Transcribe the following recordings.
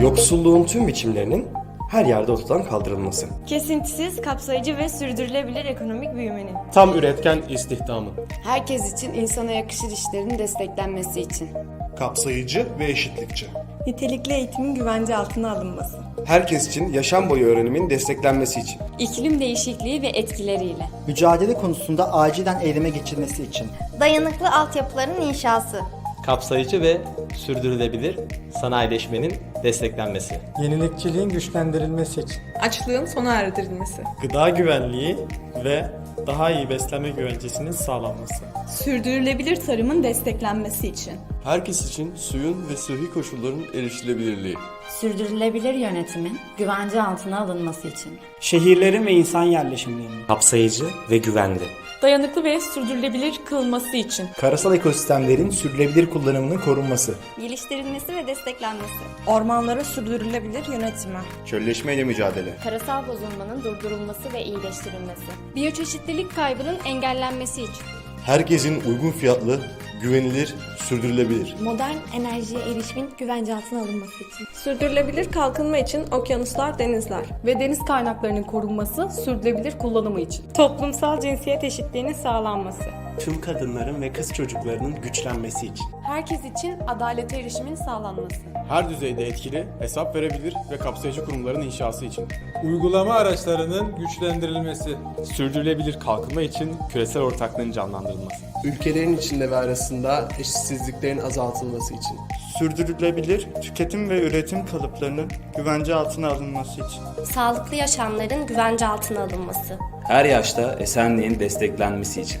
Yoksulluğun tüm biçimlerinin her yerde ortadan kaldırılması. Kesintisiz, kapsayıcı ve sürdürülebilir ekonomik büyümenin. Tam üretken istihdamın. Herkes için insana yakışır işlerin desteklenmesi için. kapsayıcı ve eşitlikçi. Nitelikli eğitimin güvence altına alınması. Herkes için yaşam boyu öğrenimin desteklenmesi için. İklim değişikliği ve etkileriyle. mücadele konusunda acilen eyleme geçilmesi için, Dayanıklı altyapıların inşası. Kapsayıcı ve sürdürülebilir sanayileşmenin desteklenmesi. Yenilikçiliğin güçlendirilmesi için. açlığın sona erdirilmesi, Gıda güvenliği ve daha iyi beslenme güvencesinin sağlanması. sürdürülebilir tarımın desteklenmesi için, Herkes için suyun ve sıhhi koşulların erişilebilirliği. Sürdürülebilir yönetimin güvence altına alınması için. Şehirlerin ve insan yerleşimlerinin. Kapsayıcı ve güvenli. Dayanıklı ve sürdürülebilir kılınması için, Karasal ekosistemlerin sürdürülebilir kullanımının korunması. Geliştirilmesi ve desteklenmesi. Ormanlara sürdürülebilir yönetimi. Çölleşmeyle mücadele. Karasal bozulmanın durdurulması ve iyileştirilmesi. Biyoçeşitlilik kaybının engellenmesi için. Herkesin uygun fiyatlı, güvenilir, sürdürülebilir. Modern enerjiye erişimin güvence altına alınması için. sürdürülebilir kalkınma için okyanuslar, denizler ve deniz kaynaklarının korunması, sürdürülebilir kullanımı için, Toplumsal cinsiyet eşitliğinin sağlanması. Tüm kadınların ve kız çocuklarının güçlenmesi için. herkes için adalete erişimin sağlanması. Her düzeyde etkili, hesap verebilir ve kapsayıcı kurumların inşası için. Uygulama araçlarının güçlendirilmesi. Sürdürülebilir kalkınma için küresel ortaklığın canlandırılması. Ülkelerin içinde ve arasında eşitsizliklerin azaltılması için. Sürdürülebilir tüketim ve üretim kalıplarının güvence altına alınması için. Sağlıklı yaşamların güvence altına alınması. Her yaşta esenliğin desteklenmesi için.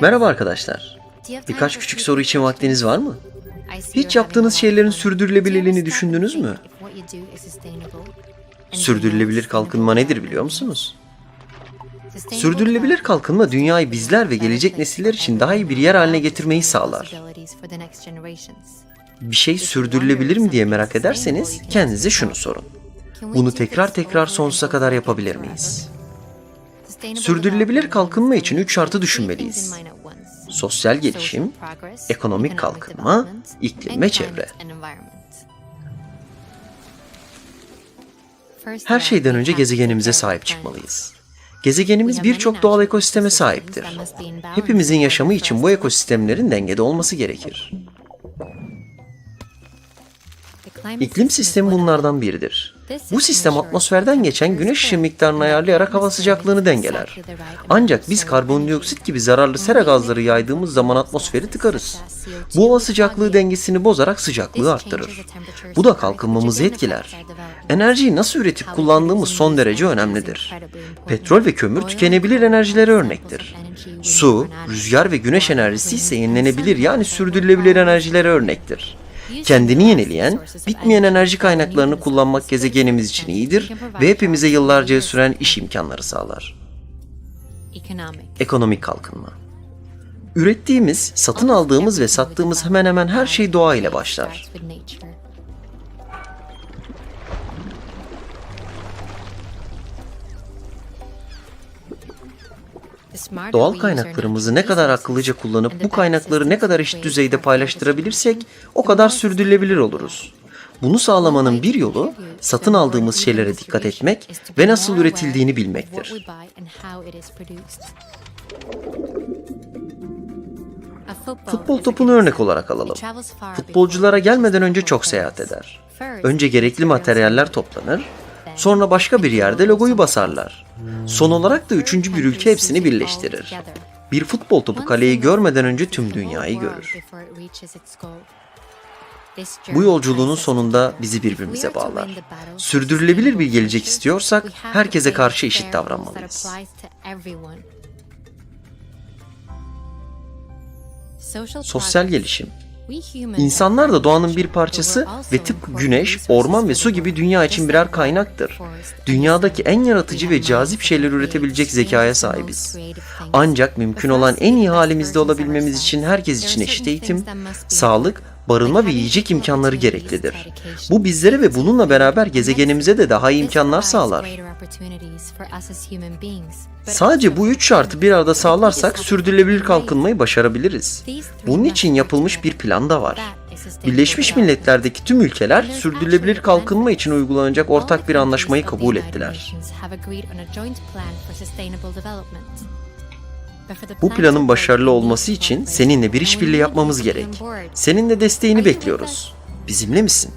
Merhaba arkadaşlar. Birkaç küçük soru için vaktiniz var mı? Hiç yaptığınız şeylerin sürdürülebilirliğini düşündünüz mü? Sürdürülebilir kalkınma nedir biliyor musunuz? Sürdürülebilir kalkınma dünyayı bizler ve gelecek nesiller için daha iyi bir yer haline getirmeyi sağlar. Bir şey sürdürülebilir mi diye merak ederseniz kendinize şunu sorun. Bunu tekrar tekrar sonsuza kadar yapabilir miyiz? Sürdürülebilir kalkınma için üç şartı düşünmeliyiz. Sosyal gelişim, ekonomik kalkınma, iklim ve çevre. Her şeyden önce gezegenimize sahip çıkmalıyız. Gezegenimiz birçok doğal ekosisteme sahiptir. Hepimizin yaşamı için bu ekosistemlerin dengede olması gerekir. İklim sistemi bunlardan biridir. Bu sistem atmosferden geçen güneş ışığı miktarını ayarlayarak hava sıcaklığını dengeler. Ancak biz karbondioksit gibi zararlı sera gazları yaydığımız zaman atmosferi tıkarız. Bu hava sıcaklığı dengesini bozarak sıcaklığı arttırır. Bu da kalkınmamızı etkiler. Enerjiyi nasıl üretip kullandığımız son derece önemlidir. Petrol ve kömür tükenebilir enerjilere örnektir. Su, rüzgar ve güneş enerjisi ise yenilenebilir yani sürdürülebilir enerjilere örnektir. Kendini yenileyen, bitmeyen enerji kaynaklarını kullanmak gezegenimiz için iyidir ve hepimize yıllarca süren iş imkanları sağlar. Ekonomik kalkınma. Ürettiğimiz, satın aldığımız ve sattığımız hemen hemen her şey doğa ile başlar. Doğal kaynaklarımızı ne kadar akıllıca kullanıp bu kaynakları ne kadar eşit düzeyde paylaştırabilirsek o kadar sürdürülebilir oluruz. Bunu sağlamanın bir yolu satın aldığımız şeylere dikkat etmek ve nasıl üretildiğini bilmektir. Futbol topunu örnek olarak alalım. Futbolculara gelmeden önce çok seyahat eder. Önce gerekli materyaller toplanır, sonra başka bir yerde logoyu basarlar. Son olarak da üçüncü bir ülke hepsini birleştirir. Bir futbol topu kaleyi görmeden önce tüm dünyayı görür. Bu yolculuğun sonunda bizi birbirimize bağlar. Sürdürülebilir bir gelecek istiyorsak herkese karşı eşit davranmalıyız. Sosyal gelişim. İnsanlar da doğanın bir parçası ve tıpkı güneş, orman ve su gibi dünya için birer kaynaktır. Dünyadaki en yaratıcı ve cazip şeyler üretebilecek zekaya sahibiz. Ancak mümkün olan en iyi halimizde olabilmemiz için herkes için eşit eğitim, sağlık, barınma ve yiyecek imkanları gereklidir. Bu bizlere ve bununla beraber gezegenimize de daha iyi imkanlar sağlar. Sadece bu üç şartı bir arada sağlarsak sürdürülebilir kalkınmayı başarabiliriz. Bunun için yapılmış bir plan da var. Birleşmiş Milletler'deki tüm ülkeler sürdürülebilir kalkınma için uygulanacak ortak bir anlaşmayı kabul ettiler. Bu planın başarılı olması için seninle bir işbirliği yapmamız gerek. Senin de desteğini bekliyoruz. Bizimle misin?